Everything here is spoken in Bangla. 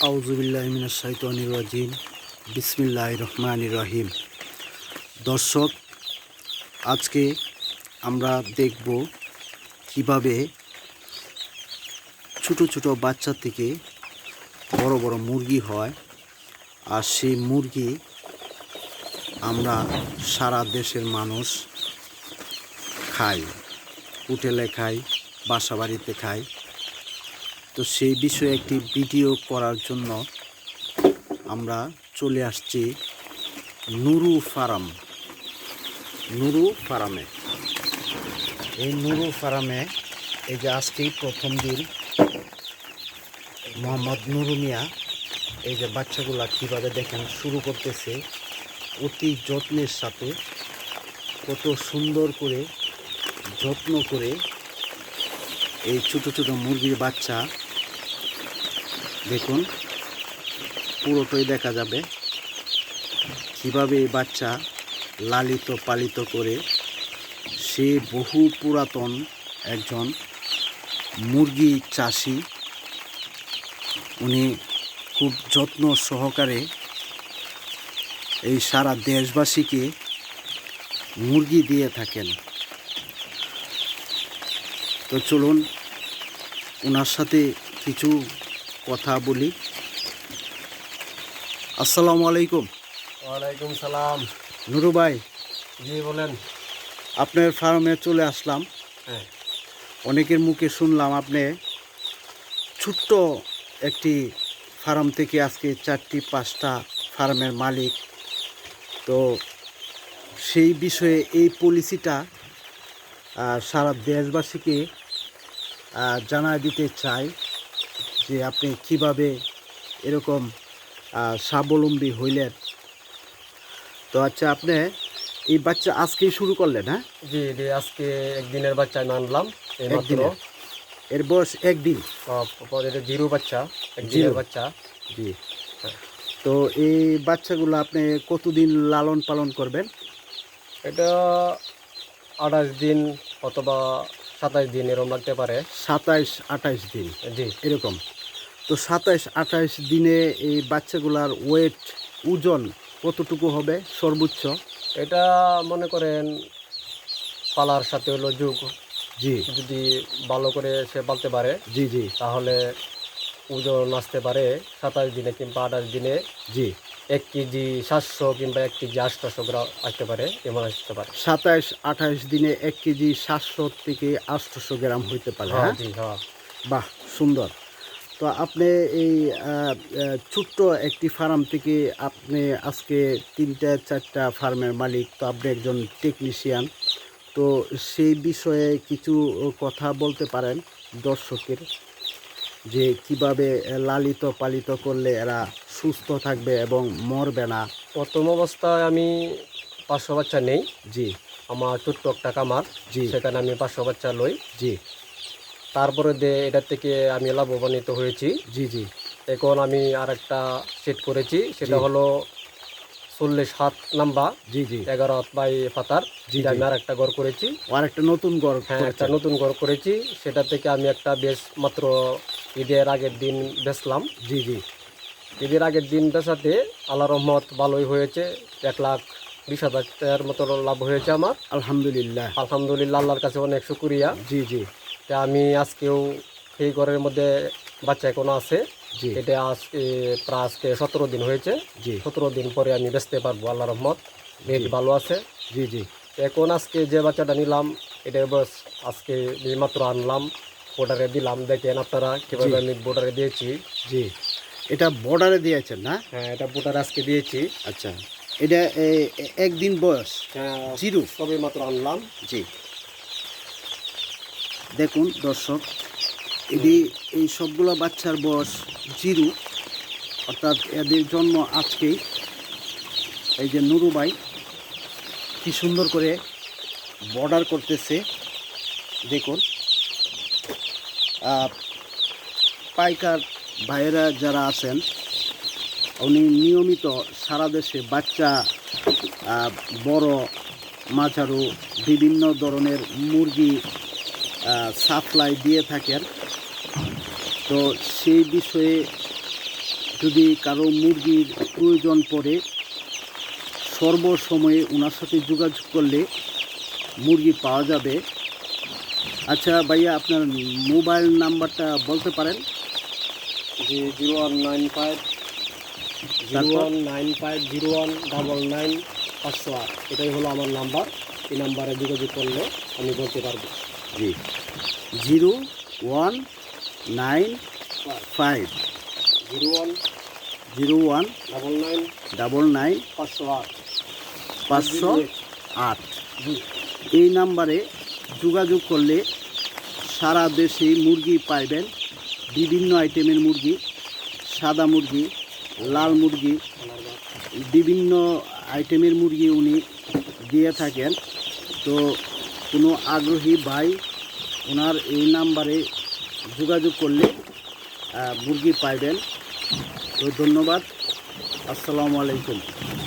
আউজুবিল্লাহমিনাশাইতানির বিসমিল্লাহ রহমান রহিম। দর্শক, আজকে আমরা দেখব কীভাবে ছোট ছোট বাচ্চা থেকে বড় বড় মুরগি হয়। আর সেই মুরগি আমরা সারা দেশের মানুষ খাই। হোটেলে খাই বাসা বাড়িতে খাই। তো সেই বিষয়ে একটি ভিডিও করার জন্য আমরা চলে আসছি নুরু ফার্ম। নুরু ফার্মে। এই নুরু ফার্মে এই যে আজকেই প্রথম দিন, মোহাম্মদ নুরু মিয়া এই যে বাচ্চাগুলা কীভাবে দেখেন, শুরু করতেছে অতি যত্নের সাথে, কত সুন্দর করে যত্ন করে এই ছোটো ছোটো মুরগির বাচ্চা, দেখুন, পুরোটাই দেখা যাবে। কীভাবে এই বাচ্চা লালিত পালিত করে, সে বহু পুরাতন একজন মুরগি চাষি, উনি খুব যত্ন সহকারে এই সারা দেশবাসীকে মুরগি দিয়ে থাকেন। তো চলুন ওনার সাথে কিছু কথা বলি। আসসালামু আলাইকুম। ওয়ালাইকুম সালাম। নুরু ভাই জি বলেন। আপনার ফার্মে চলে আসলাম। হ্যাঁ। অনেকের মুখে শুনলাম আপনি ছোট্ট একটি ফার্ম থেকে আজকে চারটি পাঁচটা ফার্মের মালিক। তো সেই বিষয়ে এই পলিসিটা সারা দেশবাসীকে জানায় দিতে চাই যে আপনি কীভাবে এরকম স্বাবলম্বী হইলেন তো আচ্ছা আপনি এই বাচ্চা আজকেই শুরু করলেন হ্যাঁ জি জি আজকে একদিনের বাচ্চা আনলাম একদিনের? এর বয়স একদিন পরে জিরো বাচ্চা জিরো? বাচ্চা জি। তো এই বাচ্চাগুলো আপনি কতদিন লালন পালন করবেন এটা আঠাশ দিন অথবা সাতাশ দিন এরকম লাগতে পারে। সাতাইশ আঠাইশ দিন। জি। এরকম। তো সাতাইশ আঠাইশ দিনে এই বাচ্চাগুলার ওয়েট ওজন কতটুকু হবে সর্বোচ্চ? এটা মনে করেন পালার সাথে হলো যুগ। জি। যদি ভালো করে সে পালতে পারে জি জি। তাহলে ওজন আসতে পারে সাতাশ দিনে কিংবা আঠাশ দিনে। জি। এক কেজি সাতশো কিংবা এক কেজি আটশোশো গ্রাম আসতে পারে এমন আসতে পারে। সাতাইশ আঠাইশ দিনে এক কেজি সাতশো থেকে আটশোশো গ্রাম হইতে পারে হ্যাঁ হ্যাঁ? জি হ্যাঁ। বাহ সুন্দর। তো আপনি এই ছোট্ট একটি ফার্ম থেকে আপনি আজকে তিনটা চারটা ফার্মের মালিক তো আপনি একজন টেকনিশিয়ান তো সেই বিষয়ে কিছু কথা বলতে পারেন দর্শকের যে কীভাবে লালিত পালিত করলে এরা সুস্থ থাকবে এবং মরবে না। প্রথম অবস্থায় আমি পাঁচশো বাচ্চা নেই। জি। আমার ছোট্ট একটা কামার জি। সেখানে আমি পাঁচশো বাচ্চা লই। জি। তারপরে দে এটা থেকে আমি লাভবান্বিত হয়েছি। জি জি। এখন আমি আর একটা সেট করেছি। সেটা হলো চল্লিশ হাত নাম্বা। জি জি। এগারো হাত বাই পাতার জি, আমি আর একটা ঘর করেছি। আর একটা নতুন ঘর হ্যাঁ একটা নতুন ঘর করেছি। সেটা থেকে আমি একটা বেশ মাত্র ঈদের আগের দিন বেচলাম। জি জি। ঈদের আগের দিন বেচাতে আল্লাহ রহমত ভালোই হয়েছে। এক লাখ বিশ হাজার টাকার মতো লাভ হয়েছে আমার। আলহামদুলিল্লাহ। আলহামদুলিল্লাহ আল্লাহর কাছে অনেক শুক্রিয়া। জি জি। তা আমি আজকেও এই ঘরের মধ্যে বাচ্চা এখনও আছে। জি। এটা আজকে প্রায় আজকে সতেরো দিন হয়েছে। জি। সতেরো দিন পরে আমি বেচতে পারব আল্লাহ রহমত। রেট ভালো আছে। জি জি। এখন আজকে যে বাচ্চাটা নিলাম এটা বস আজকে মাত্র আনলাম বোর্ডারে দিলাম। দেখেন আপনারা কীভাবে আমি বোর্ডারে দিয়েছি। জি। এটা বর্ডারে দিয়েছেন না? হ্যাঁ এটা বোর্ডারে আজকে দিয়েছি। আচ্ছা এটা একদিন বয়স? হ্যাঁ জিরো? সবে মাত্র আনলাম। জি। দেখুন দর্শক এটি এই সবগুলো বাচ্চার বয়স জিরো অর্থাৎ এদের জন্ম আজকেই। এই যে নুরুবাই কি সুন্দর করে বর্ডার করতেছে। দেখুন পাইকার ভাইয়েরা যারা আছেন, উনি নিয়মিত সারা দেশে বাচ্চা বড়, মাঝারু, বিভিন্ন ধরনের মুরগি সাপ্লাই দিয়ে থাকেন। তো সেই বিষয়ে যদি কারও মুরগির প্রয়োজন পড়ে, সর্বসময়ে ওনার সাথে যোগাযোগ করলে মুরগি পাওয়া যাবে। আচ্ছা ভাইয়া, আপনার মোবাইল নাম্বারটা বলতে পারেন? জি zero one nine five zero one nine five zero one double nine পাঁচশো আট। এটাই হলো আমার নাম্বার। এই নাম্বারে যোগাযোগ করলে আমি বলতে পারব। জি। Zero one nine five. Zero one zero one double nine double nine পাঁচশো আট। পাঁচশো আট। এই নাম্বারে যোগাযোগ করলে সারা দেশে মুরগি পাইবেন। বিভিন্ন আইটেমের মুরগি, সাদা মুরগি, লাল মুরগি, বিভিন্ন আইটেমের মুরগি উনি দিয়ে থাকেন। তো কোনো আগ্রহী ভাই ওনার এই নাম্বারে যোগাযোগ করলে মুরগি পাইবেন। তো ধন্যবাদ। আসসালামু আলাইকুম।